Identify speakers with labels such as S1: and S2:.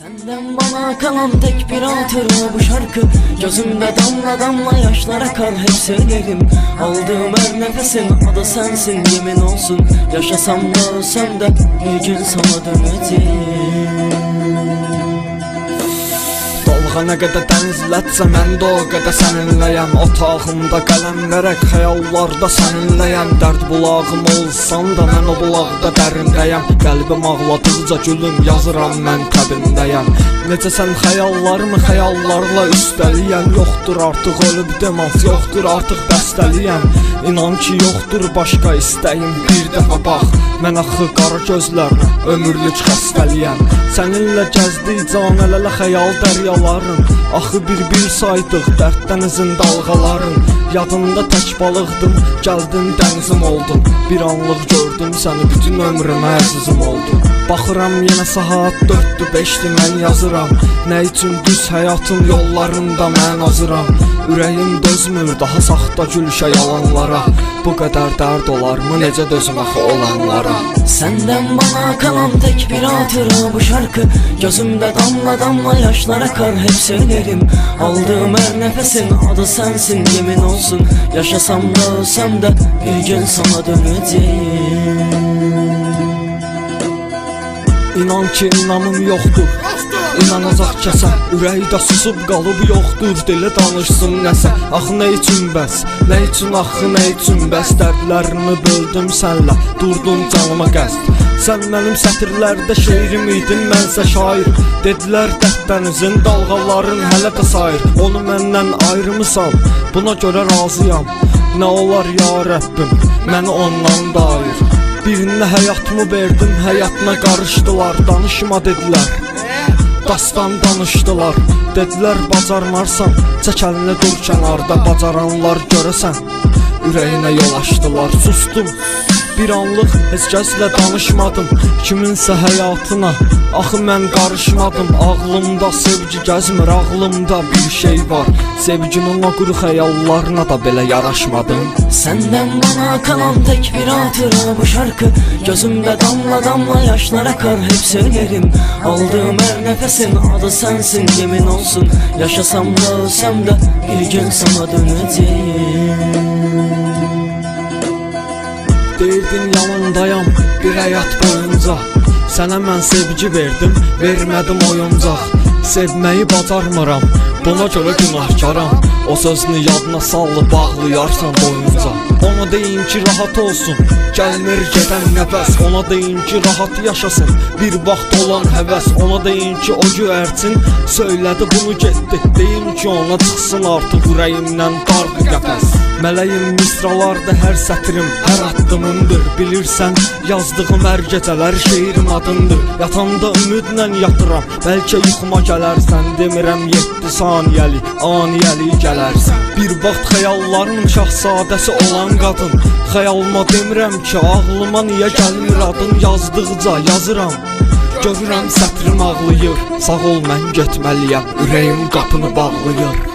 S1: Senden bana kalan tek bir hatıra bu şarkı. Gözümde damla damla yaşlar akar hep söylerim Aldığım her nefesin adı sensin yemin olsun. Yaşasam da ölsem de bir gün sana döneceğim
S2: Dalğa nə qədər dənizlətsə mən də o qədər səninləyəm Otağımda qələm verək xəyallarda səninləyəm Dərd bulağım olsan da mən o bulaqda dərindəyəm Qəlbim ağladıqca gülüm yazıram mən təbindəyəm Necə sən xəyallarımı xəyallarla üstəliyəm Yoxdur artıq ölüb demans, yoxdur artıq bəstəliyəm İnan ki yoxdur başqa istəyim bir dəfə bax Mən axı qara gözlərlə ömürlük xəstəliyəm Səninlə gəzdik can elələ xəyal dəryaların Axı bir-bir saydıq dərddən izin dalğaların Yadında tək balıqdım, gəldin dənizim oldun Bir anlıq gördüm səni, bütün ömrümə əzizim oldun Baxıram yenə saat 4-dür, 5-dir mən yazıram. Nə üçün düz həyatın yollarında mən azıram? Ürəyim dözmür daha saxta gülüşə yalanlara. Bu qədər dərd olarmı necə dözüm axı olanlara?
S1: Senden bana kalan tek bir hatıra bu şarkı Gözümde damla damla yaşlar akar hep söylerim. Aldığım her nefesin adı sensin yemin olsun. Yaşasam da ölsem de bir gün sana döneceğim
S2: İnan ki inamım yoxdur İnanacaq kəsə Ürəkdə susub qalıb yoxdur. Dili danışsın nəsə Axı nə üçün bəs? Nə üçün axı nə üçün bəs? Dərdlərimi böldüm sənlə Durdun canıma qəsd. Sən mənim sətirlərdə şeirim idin Mənsə şair. Dedilər dərdənizin dalğaların hələ də sayır Onu məndən ayrımısan Buna görə razıyam. Nə olar ya Rəbbim? Məni ondan da ayır Birinə həyatımı verdim, həyatına qarışdılar, danışma dedilər. Dastan danışdılar, dedilər bacarmarsan, çək əlini dur kənarda, bacaranlar görəsən. Ürəyinə yol açdılar, sustum. Bir anlıq heç kəslə danışmadım, kiminsə həyatına. Axı mən qarışmadım, ağlımda sevgi gəzmir, ağlımda bir şey var. Sevginin o quru xəyallarına da belə yaraşmadım.
S1: Senden bana kalan tek bir hatıra bu şarkı Gözümde damla damla yaşlar akar hep söylerim Aldığım her nefesin adı sensin yemin olsun Yaşasam da ölsem de bir gün sana döneceğim
S2: bir həyat boyunca. Sənə mən sevgi verdim, vermədim oyuncaq. Sevməyi bacarmıram, buna görə günahkaram. O sözünü yadına sallı bağlayarsan boyunca. Ona deyin ki rahat olsun, gəlmir gedən nəfəs Ona deyin ki rahat yaşasın, bir vaxt olan həvəs Ona deyin ki o göyərçin söylədi bunu getdi Deyin ki ona çıxsın artıq ürəyimdən dardı qəfəs Mələyim misralarda hər sətrim, hər addımımdır Bilirsən, yazdığım hər gecələr şeirim adındır Yatanda ümidlə yatıram, bəlkə yuxuma gələrsən. Demirəm 7 saniyəli, aniyəli gələrsən. Bir vaxt xəyallarımın şahzadəsi olan qadın. Xəyalıma demirəm ki, ağlıma niyə gəlmir adın? Yazdıqca yazıram Görürəm sətrim ağlayır Sağ ol mən getməliyəm. Ürəyim qapını bağlayır